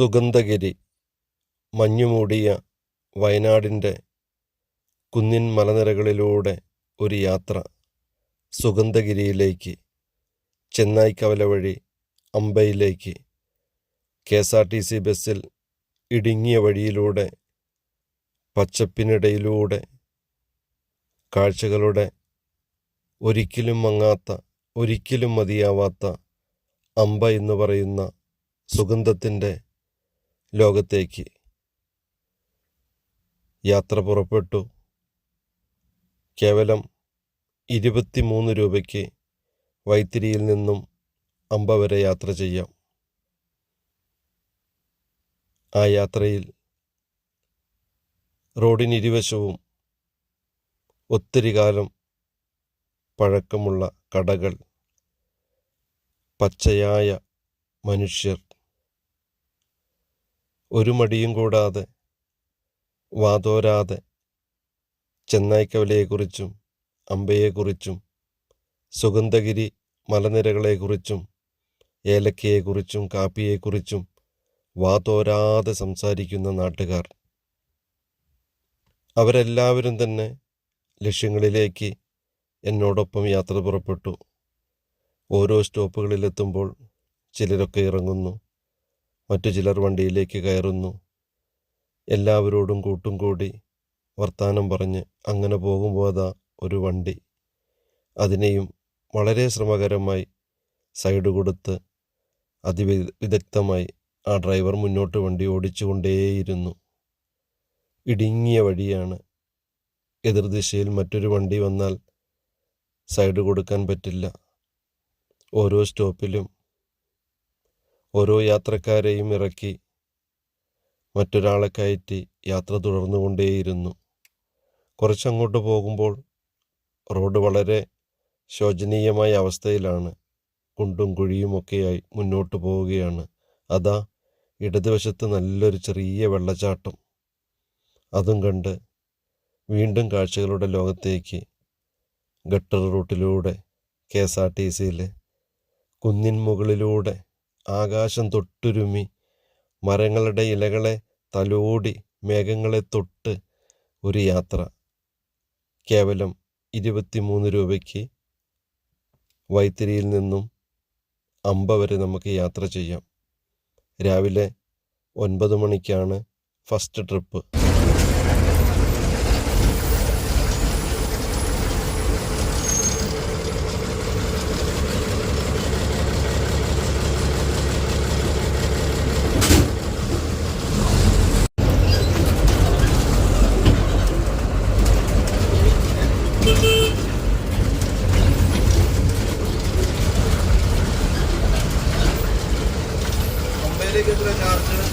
സുഗന്ധഗിരി മഞ്ഞുമൂടിയ വയനാടിന്റെ കുന്നിൻ മലനിരകളിലൂടെ ഒരു യാത്ര സുഗന്ധഗിരിയിലേക്ക് ചെന്നായ്ക്കവല വഴി അമ്പയിലേക്ക് K S R T C ബസ്സിൽ ഇടുങ്ങിയ വഴിയിലൂടെ പച്ചപ്പിനിടയിലൂടെ കാഴ്ചകളുടെ ഒരിക്കലും മങ്ങാത്ത ഒരിക്കലും മതിയാവാത്ത അമ്പ എന്ന് പറയുന്ന സുഗന്ധത്തിന്റെ ലോകത്തേക്ക്. യാത്ര പുറപ്പെട്ടു. കേവലം ഇരുപത്തിമൂന്ന് രൂപയ്ക്ക് വൈത്തിരിയിൽ നിന്നും അമ്പ വരെ യാത്ര ചെയ്യാം. ആ യാത്രയിൽ റോഡിനിരുവശവും ഒത്തിരി കാലം പഴക്കമുള്ള കടകൾ പച്ചയായ മനുഷ്യർ ഒരു മടിയും കൂടാതെ വാതോരാതെ ചെന്നായ്ക്കവലയെക്കുറിച്ചും അമ്പയെക്കുറിച്ചും സുഗന്ധഗിരി മലനിരകളെക്കുറിച്ചും ഏലക്കയെക്കുറിച്ചും കാപ്പിയെക്കുറിച്ചും വാതോരാതെ സംസാരിക്കുന്ന നാട്ടുകാർ. അവരെല്ലാവരും തന്നെ ലക്ഷ്യങ്ങളിലേക്ക് എന്നോടൊപ്പം യാത്ര പുറപ്പെട്ടു. ഓരോ സ്റ്റോപ്പുകളിലെത്തുമ്പോൾ ചിലരൊക്കെ ഇറങ്ങുന്നു. മറ്റു ചിലർ വണ്ടിയിലേക്ക് കയറുന്നു. എല്ലാവരോടും കൂട്ടും കൂടി വർത്താനം പറഞ്ഞ് അങ്ങനെ പോകുമ്പോൾ അതാ ഒരു വണ്ടി. അതിനെയും വളരെ ശ്രമകരമായി സൈഡ് കൊടുത്ത് അതിവിദഗ്ധമായി ആ ഡ്രൈവർ മുന്നോട്ട് വണ്ടി ഓടിച്ചുകൊണ്ടേയിരുന്നു. ഇടുങ്ങിയ വഴിയാണ്. എതിർദിശയിൽ മറ്റൊരു വണ്ടി വന്നാൽ സൈഡ് കൊടുക്കാൻ പറ്റില്ല. ഓരോ സ്റ്റോപ്പിലും ഓരോ യാത്രക്കാരെയും ഇറക്കി മറ്റൊരാളെ കയറ്റി യാത്ര തുടർന്നുകൊണ്ടേയിരുന്നു. കുറച്ചങ്ങോട്ട് പോകുമ്പോൾ റോഡ് വളരെ ശോചനീയമായ അവസ്ഥയിലാണ്. കുണ്ടും കുഴിയുമൊക്കെയായി മുന്നോട്ട് പോവുകയാണ്. അതാ ഇടതുവശത്ത് നല്ലൊരു ചെറിയ വെള്ളച്ചാട്ടം. അതും കണ്ട് വീണ്ടും കാഴ്ചകളുടെ ലോകത്തേക്ക് ഗട്ടർ റൂട്ടിലൂടെ കെ എസ് ആർ ടി സിയിലെ കുന്നിൻ മുകളിലൂടെ ആകാശം തൊട്ടുരുമി മരങ്ങളുടെ ഇലകളെ തലോടി മേഘങ്ങളെ തൊട്ട് ഒരു യാത്ര. കേവലം ഇരുപത്തിമൂന്ന് രൂപയ്ക്ക് വൈത്തിരിയിൽ നിന്നും അമ്പ വരെ നമുക്ക് യാത്ര ചെയ്യാം. രാവിലെ ഒൻപത് മണിക്കാണ് ഫസ്റ്റ് ട്രിപ്പ്. ভেতরে যাওয়ার জন্য